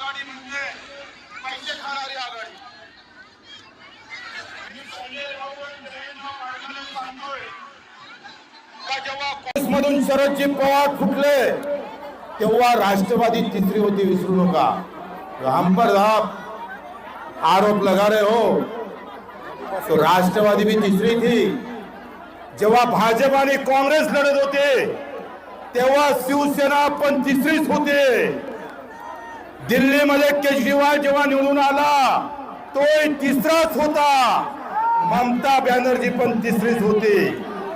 आघाडी म्हणजे पैसे खाणारी आघाडी. मी संजय राऊत देवेंद्र फडणवीस सांगतोय का जेव्हा काँग्रेसमधून शरदजी पवार फुटले तेव्हा राष्ट्रवादी तिसरी होती विसरू नका. हम पर आप आरोप लगा रहे हो. तो राष्ट्रवादी भी तिसरी थी. जेव्हा भाजप आणि काँग्रेस लढत होते तेव्हा शिवसेना पण तिसरीच होते. दिल्लीमध्ये केजरीवाल जेव्हा निवडून आला तोही तिसराच होता. ममता बॅनर्जी पण तिसरीच होती.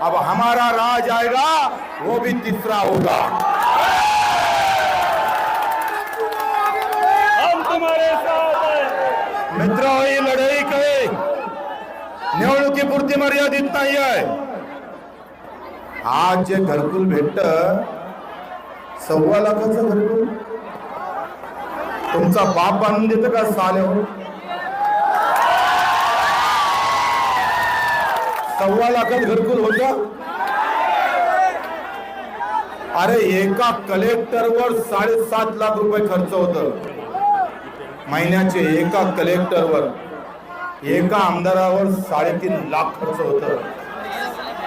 अब हमारा राज आएगा वो भी तीसरा होगा. हम तुम्हारे साथ हैं। मित्र ही लढाई काही निवडणुकीपुरती मर्यादित नाही आहे आज जे घरकुल भेटत सव्वा लाखाचं घरकुल तुमचा बाप बांधून देतं का साले? हो सव्वा लाखात घरकुल होत? अरे एका कलेक्टरवर साडेसात लाख रुपये खर्च होत. महिन्याचे एका कलेक्टरवर एका आमदारावर साडेतीन लाख खर्च होत.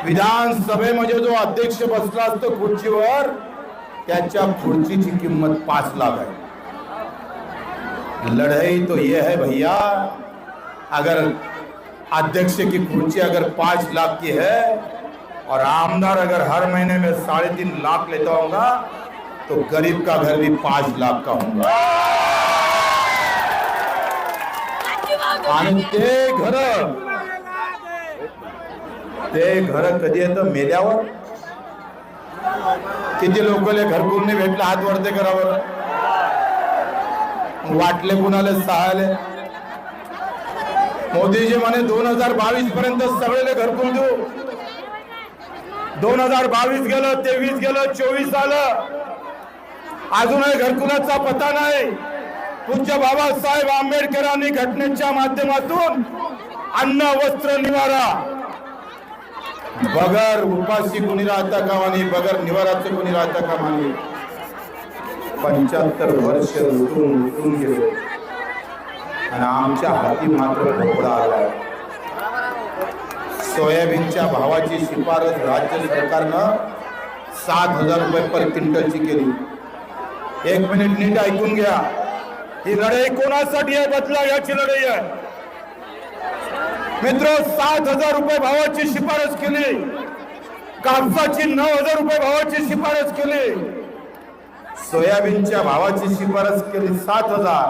विधानसभेमध्ये जो अध्यक्ष बसला असतो खुर्चीवर त्याच्या खुर्चीची किंमत पाच लाख आहे. लड़ाई तो ये है भैया, अगर अध्यक्ष की कुर्सी अगर पाँच लाख की है और आमदार अगर हर महीने में साढ़े तीन लाख लेता होगा तो गरीब का घर भी पाँच लाख का होगा। आणि ते घर ते घर कधी येतं मेल्यावर? किती घरकुल नाही भेटलं हात वरते करावर वाटले कुणाला सहाले मोदीजी म्हणे दोन हजार बावीस पर्यंत सगळे घरकुल देऊ. दोन हजार बावीस गेलं तेवीस गेलं चोवीस आलं अजूनही घरकुलाचा पता नाही. पूज्य बाबासाहेब आंबेडकरांनी घटनेच्या माध्यमातून अन्न वस्त्र निवारा. बगर उपाशी कुणी राहता कामा बगर निवाराचं कुणी राहता कामा पंच्याहत्तर वर्ष लुटून लुटून गेले. आणि आमच्या हाती मात्र भोपळा आला. सोयाबीनच्या भावाची शिफारस राज्य सरकारनं सात हजार रुपये पर क्विंटलची केली. एक मिनिट नीट ऐकून घ्या. ही लढाई कोणासाठी आहे? बदला याची लढाई आहे. मित्र सात हजार रुपये भावाची शिफारस केली. कापसाची नऊ हजार रुपये भावाची शिफारस केली. सोयाबीनच्या भावाची शिफारस केली सात हज़ार.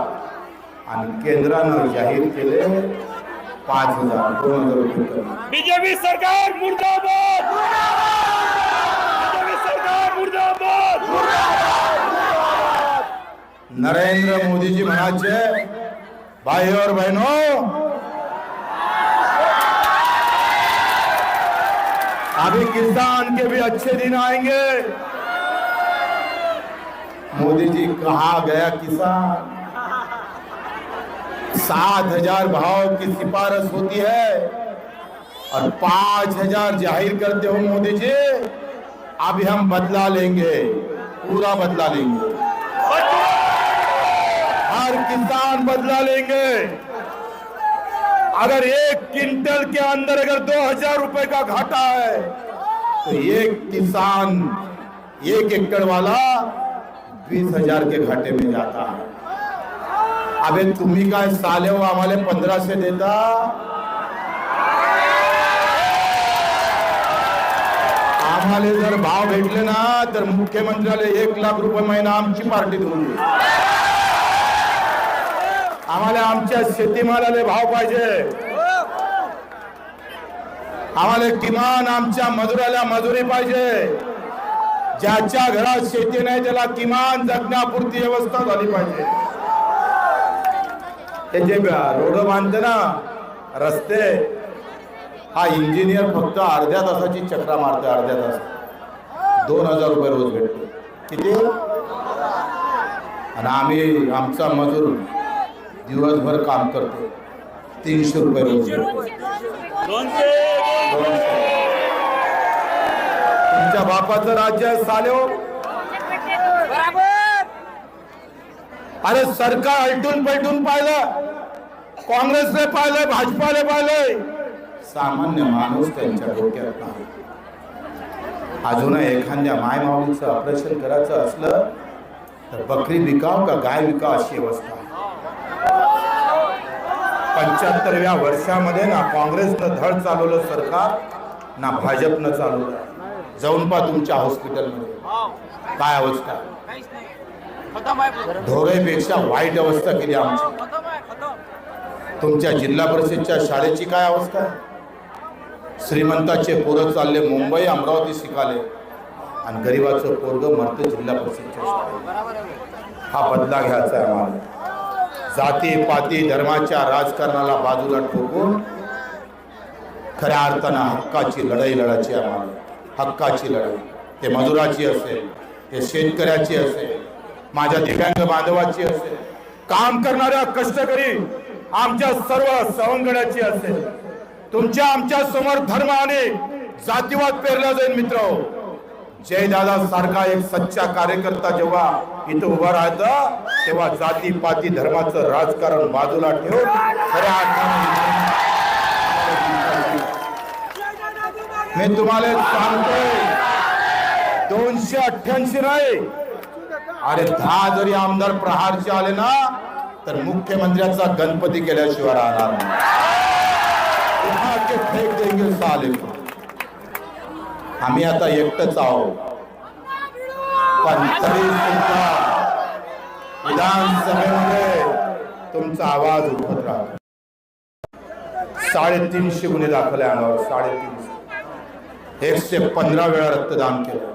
आणि केंद्रानं जाहीर केले पाच हज़ार. दोन हज़ार रुपये बीजेपी सरकार मुर्दाबाद! बीजेपी सरकार मुर्दाबाद! नरेंद्र मोदी जी म्हणाचे भाई और बहनों अभी किसान के भी अच्छे दिन आएँगे। मोदी जी कहा गया किसान, सात हज़ार भाव की सिफारिश होती है और पाँच हज़ार ज़ाहिर करते हो मोदी जी, अभी हम बदला लेंगे, पूरा बदला लेंगे। हर किसान बदला लेंगे। अगर एक क्विंटल के अंदर अगर दो हज़ार रुपए का घाटा है तो एक किसान, एक एकड़ वाला वीस हजार के घाटे में जाता है। अबे तुम्ही काय साले हो आम्हाला पंधराशे देता? आम्हाला जर भाव भेटले ना तर मुख्यमंत्र्याला एक लाख रुपये महिना आमची पार्टी देऊन देईल आम्हाला आमच्या शेतीमालाले भाव पाहिजे. आम्हाला किमान आमच्या मजुराला मजुरी पाहिजे. ज्याच्या घरात शेती नाही त्याला किमान जगण्यापुरती व्यवस्था झाली पाहिजे. जे रोड बांधते ना रस्ते हा इंजिनियर फक्त अर्ध्या तासाची चक्रा मारते अर्ध्या तास. दोन हजार रुपये रोज भेटतो. किती? आणि आम्ही आमचा मजूर दिवसभर काम करतो. तीनशे रुपये रोज भेटतो. तुमच्या बापाचं राज्य आहे अरे सरकार अलटून पलटून पाहिलं. काँग्रेसने पाहिलं भाजपाने पाहिलंय सामान्य माणूस त्यांच्या डोक्यात नाही. अजून एखाद्या मायमाऊलीचं ऑपरेशन करायचं असलं तर बकरी विकाव का गाय विकाव अशी अवस्था. पंच्याहत्तरव्या वर्षामध्ये ना काँग्रेसनं धड चालवलं सरकार ना भाजपनं चालवलं. जाऊन पहा तुमच्या हॉस्पिटलमध्ये. काय अवस्था? ढोरेपेक्षा वाईट अवस्था केली आमची. आहे खतम. तुमच्या जिल्हा परिषदच्या शाळेची काय अवस्था? आहे श्रीमंताचे पोरं चालले मुंबई अमरावती शिकाले. आणि गरीबाचं पोरग मरते जिल्हा परिषदच्या हा बदला घ्यायचा आहे आम्हाला. जाती पाती धर्माच्या राजकारणाला बाजूला ठोकून खऱ्या अर्थानं हक्काची लढाई लढायची आहे आम्हाला. हक्काची लढाई. ते मजुराची असेल ते शेतकऱ्याची असेल माझ्या दिव्यांग बांधवाची असेल काम करणाऱ्या कष्टकरी आमच्या सर्व सवंगड्याची असेल. तुमच्या आमच्यासमोर धर्म आणि जातीवाद पेरला जाईल मित्र. जयदादा सारखा एक सच्चा कार्यकर्ता जेव्हा इथं उभा राहतं तेव्हा जाती पाती धर्माचं राजकारण बाजूला ठेवून खऱ्या अर्थाने मी तुम्हाला सांगतोय दोनशे अठ्ठ्याऐंशी नाही अरे दहा जरी आमदार प्रहारचे आले ना तर मुख्यमंत्र्याचा गणपती केल्याशिवाय राहणार नाही. आम्ही आता एकटच आहोत. पण तरी सुद्धा विधानसभेमध्ये तुमचा आवाज उठत राहतो. साडेतीनशे गुन्हे दाखल आहे अंगावर साडेतीनशे. एकशे पंधरा वेळा रक्तदान केलं.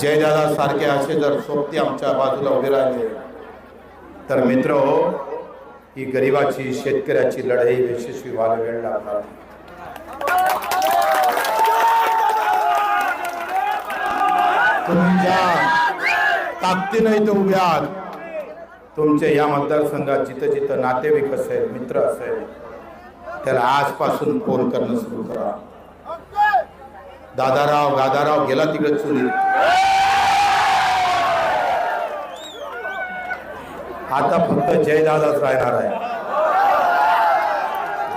जयदादा सारखे असे जर सोबती आमच्या बाजूला उभे राहिले तर मित्र हो ही गरिबाची शेतकऱ्याची लढाई यशस्वी व्हायला वेळ लागणार तुमच्या ताकदीनं इथं उभ्या तुमचे तुमच्या या मतदारसंघात जिथं जिथं नातेवाईक असेल मित्र असेल त्याला आजपासून फोन करणं सुरू करा. दादाराव गादाराव गेला तिकडे चुली आता फक्त जयदादाच राहणार आहे.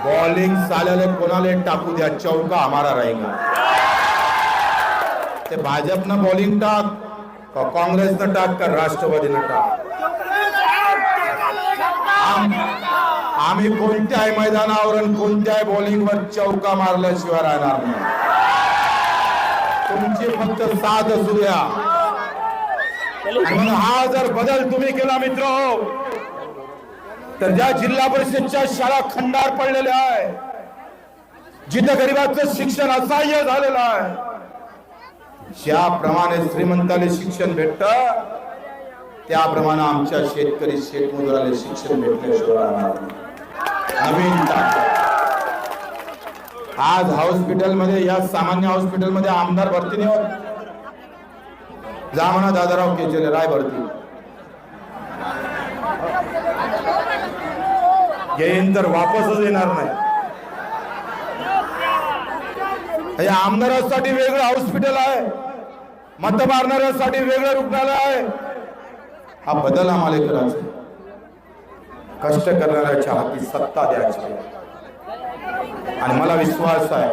बॉलिंग चालले कोणाला टाकू द्या चौका आम्हाला राहील. ते भाजपनं बॉलिंग टाक का काँग्रेसनं टाक का राष्ट्रवादीनं टाक? आम्ही कोणत्याही मैदानावर कोणत्याही बॉलिंगवर चौका मारल्याशिवाय राहणार नाही. तुमची फक्त साथ असू द्या म्हणून हा जर बदल तुम्ही केला मित्र तर ज्या जिल्हा परिषदच्या शाळा खंडार पडलेल्या आहे जिथं गरीबाचं शिक्षण असह्य झालेलं आहे ज्याप्रमाणे श्रीमंताले शिक्षण भेटत त्याप्रमाणे आमच्या शेतकरी शेतमजुराला शिक्षण भेटल्याशिवाय नवीन ताकद आज हॉस्पिटलमध्ये या सामान्य हॉस्पिटलमध्ये आमदार भरती नाही होत. जा म्हणा दादाराव केचले राय भरती. येईन तर वापसच येणार नाही. हे आमदारासाठी वेगळं हॉस्पिटल आहे. मत मारणाऱ्यासाठी वेगळं रुग्णालय आहे. हा बदल आम्हाला करायचा कष्ट करणाऱ्याच्या हाती सत्ता द्यायची आणि मला विश्वास आहे.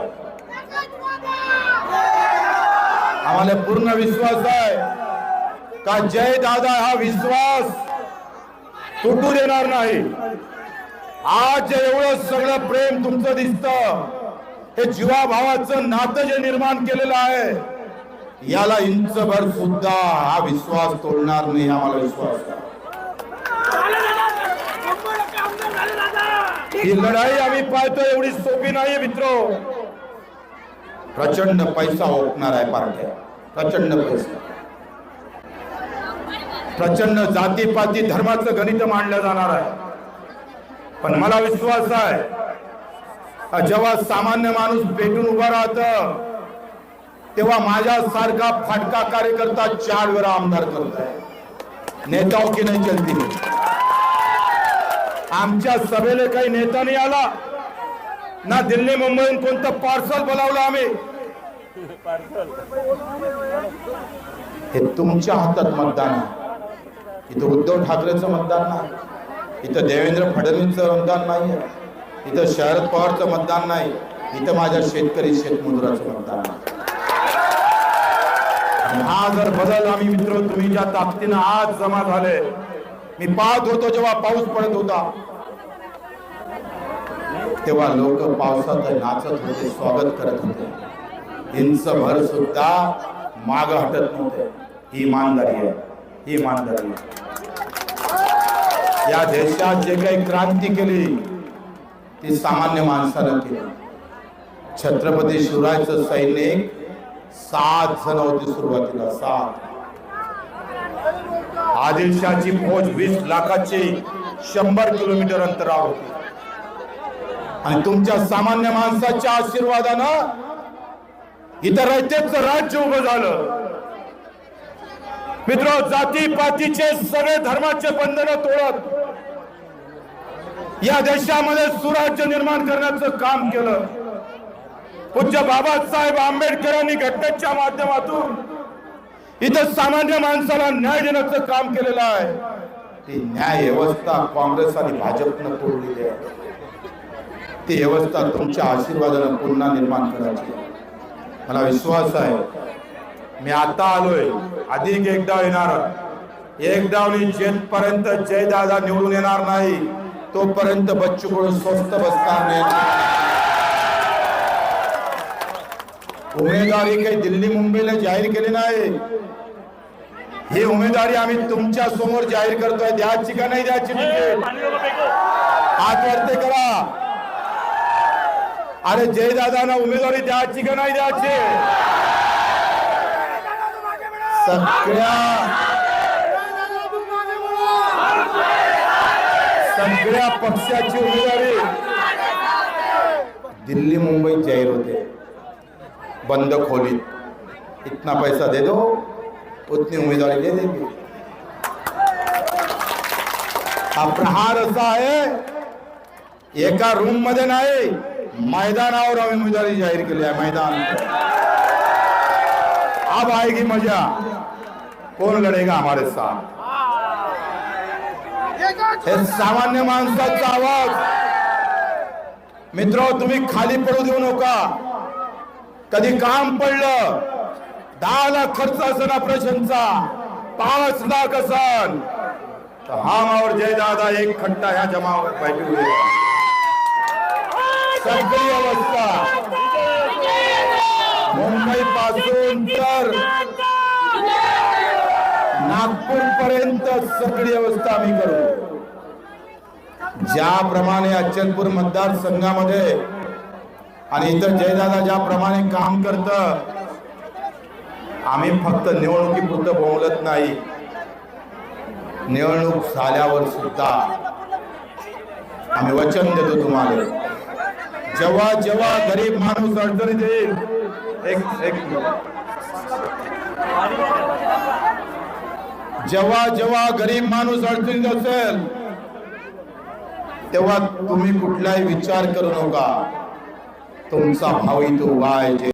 आम्हाला पूर्ण विश्वास आहे. का जय दादा हा विश्वास तुटू देणार नाही. आज जे एवढं सगळं प्रेम तुमचं दिसत. हे जीवाभावाचं नातं जे निर्माण केलेलं आहे याला इंचभर सुद्धा हा विश्वास तोडणार नाही आम्हाला विश्वास आहे. ही लढाई आम्ही पाहतो एवढी सोपी नाही मित्र. प्रचंड पैसा ओकणार आहे पार्ट्या प्रचंड पैसा. प्रचंड जातीपाती धर्माचं गणित मांडलं जाणार आहे. पण मला विश्वास आहे जेव्हा सामान्य माणूस भेटून उभा राहत तेव्हा माझ्यासारखा फाटका कार्यकर्ता चार वेळा आमदार करत आहे नेताओं की नाही चलती. आमच्या सभेला काही नेता नाही आला. ना दिल्ली मुंबईहून कोणतं पार्सल बोलावलं आम्ही. हे तुमच्या हातात मतदान आहे. इथं उद्धव ठाकरेचं मतदान नाही. इथं देवेंद्र फडणवीसचं मतदान नाही इथं शरद पवारचं मतदान नाही. इथं माझ्या शेतकरी शेतमजुराचं मतदान आहे. हा जर बदल आम्ही मित्र तुम्ही ज्या ताकदीनं आज जमा झाले मी पाहत होतो जेव्हा पाऊस पडत होता. तेव्हा लोक पावसात नाचत होते स्वागत करत होते. हिंस भर सुद्धा माग हटत नव्हते. ही इमानदारी आहे. ही इमानदारी आहे. या देशात जे काही क्रांती केली ती सामान्य माणसानं केली. छत्रपती शिवरायचं सैनिक सात जण होती सुरुवातीला सात. आदिलशाची फौज वीस लाखाची शंभर किलोमीटर अंतरावर होती. आणि तुमच्या सामान्य माणसाच्या आशीर्वादानं इतर रयतेचं राज्य उभं झालं. मित्र जाती पातीचे सगळे धर्माचे बंधन तोडत या देशामध्ये सुराज्य निर्माण करण्याचं काम केलं. पूज्य बाबासाहेब आंबेडकरांनी घटनेच्या माध्यमातून इथं सामान्य माणसाला न्याय देण्याचं काम केलेलं आहे. ती न्याय व्यवस्था काँग्रेस आणि भाजपनं तोडलेली आहे. ती व्यवस्था तुमच्या आशीर्वादानं पुन्हा निर्माण करायची. मला विश्वास आहे मी आता आलोय अधिक एकदा येणार. एकदा जेथपर्यंत जयदादा निवडून येणार नाही तोपर्यंत बच्चू कडून स्वस्त बसणार नाही. उमेदवारी काही दिल्ली मुंबईला जाहीर केली नाही. ही उमेदवारी आम्ही तुमच्यासमोर जाहीर करतोय. द्यायची का नाही द्यायची आज पाणी हात वरते करा. अरे जयदादांना उमेदवारी द्यायची का नाही द्यायची? सगळ्या सगळ्या पक्षाची उमेदवारी दिल्ली मुंबईत जाहीर होते. बंद खोली। इतना पैसा दे दो उतनी उमेदवारी दे देंगे। हा प्रहार असा आहे एका रूममध्ये नाही मैदानावर आम्ही उमेदवारी जाहीर केली आहे मैदान। अब आएगी मजा। कोण लढेगा हमारे साथ? हे सामान्य माणसाचा आवाज। मित्र तुम्ही खाली पडू देऊ नका। कधी काम पडलं दहा लाख खर्च असेल ऑपरेशनचा पाच लाख असन तर हा मावर जयदादा एक खट्टा ह्या जमावर पाहिजे सगळी अवस्था. मुंबई पासून तर नागपूर पर्यंत सगळी अवस्था आम्ही करू. ज्याप्रमाणे अचलपूर मतदारसंघामध्ये आणि इथं जयदादा ज्याप्रमाणे काम करत आम्ही फक्त निवडणुकीपुरतं बोलत नाही. निवडणूक झाल्यावर सुद्धा आम्ही वचन देतो तुम्हाला. जेव्हा जेव्हा गरीब माणूस अडचणीत येईल एक एक जेव्हा जेव्हा गरीब माणूस अडचणीत असेल तेव्हा तुम्ही कुठलाही विचार करू नका. तुमचा भाव इथं उभा आहे